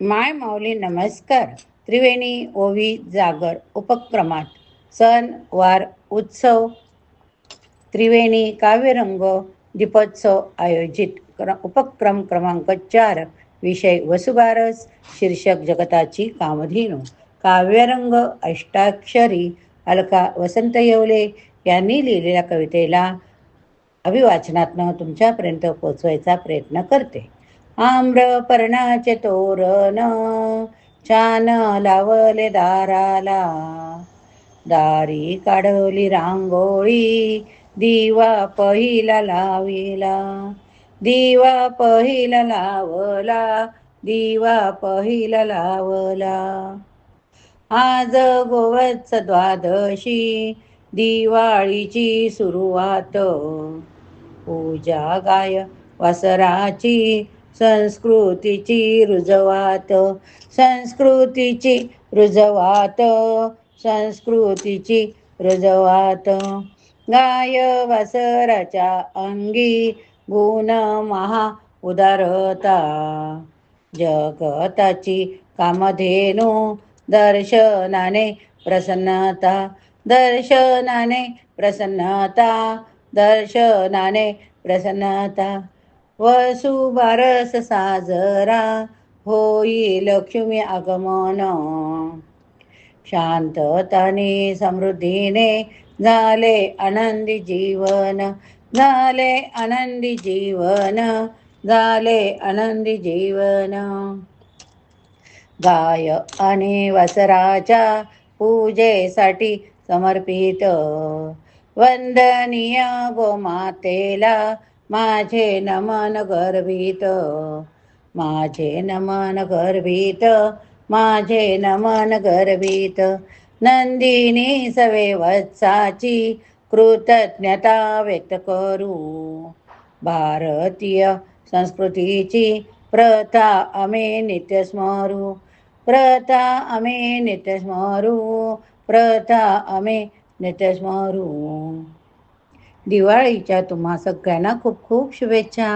माय माऊली नमस्कार. त्रिवेणी ओवी जागर उपक्रमात सण वार उत्सव त्रिवेणी काव्यरंग दीपोत्सव आयोजित क्र उपक्रम क्रमांक चार विषय वसुबारस शीर्षक जगताची कामधेनू काव्यरंग अष्टाक्षरी अलका वसंत येवले यांनी लिहिलेल्या कवितेला अभिवाचनातनं तुमच्यापर्यंत पोचवायचा प्रयत्न करते. आम्रपर्णाचे तोरण छान लावले दाराला. दारी काढवली रांगोळी दिवा पहिला लाविला. दिवा पहिला लावला दिवा पहिला लावला. आज गोवत्स द्वादशी दिवाळीची सुरुवात. पूजा गाय वासराची संस्कृतीची रुजवात संस्कृतीची रुजवात संस्कृतीची रुजवात. गाय वासराच्या अंगी गुण महा उदारता. जगताची कामधेनू दर्शनाने प्रसन्नता दर्शनाने प्रसन्नता दर्शनाने प्रसन्नता. वसुबारस साजरा होई लक्ष्मी आगमन. शांतताने समृद्धीने झाले आनंदी जीवन झाले आनंदी जीवन झाले आनंदी जीवन. गाय आणि वसराच्या पूजेसाठी समर्पित. वंदनीय गोमातेला माझे नमन गर्भित माझे नमन गर्भित माझे नमन गर्भित. नंदिनी सवे वत्साची कृतज्ञता व्यक्त करू. भारतीय संस्कृतीची प्रथा आम्ही नित्य स्मरू. प्रथा आम्ही नित्य स्मरू. प्रथा आम्ही नित्य स्मरू. दिवाळीच्या तुम्हा सगळ्यांना खूप खूप शुभेच्छा.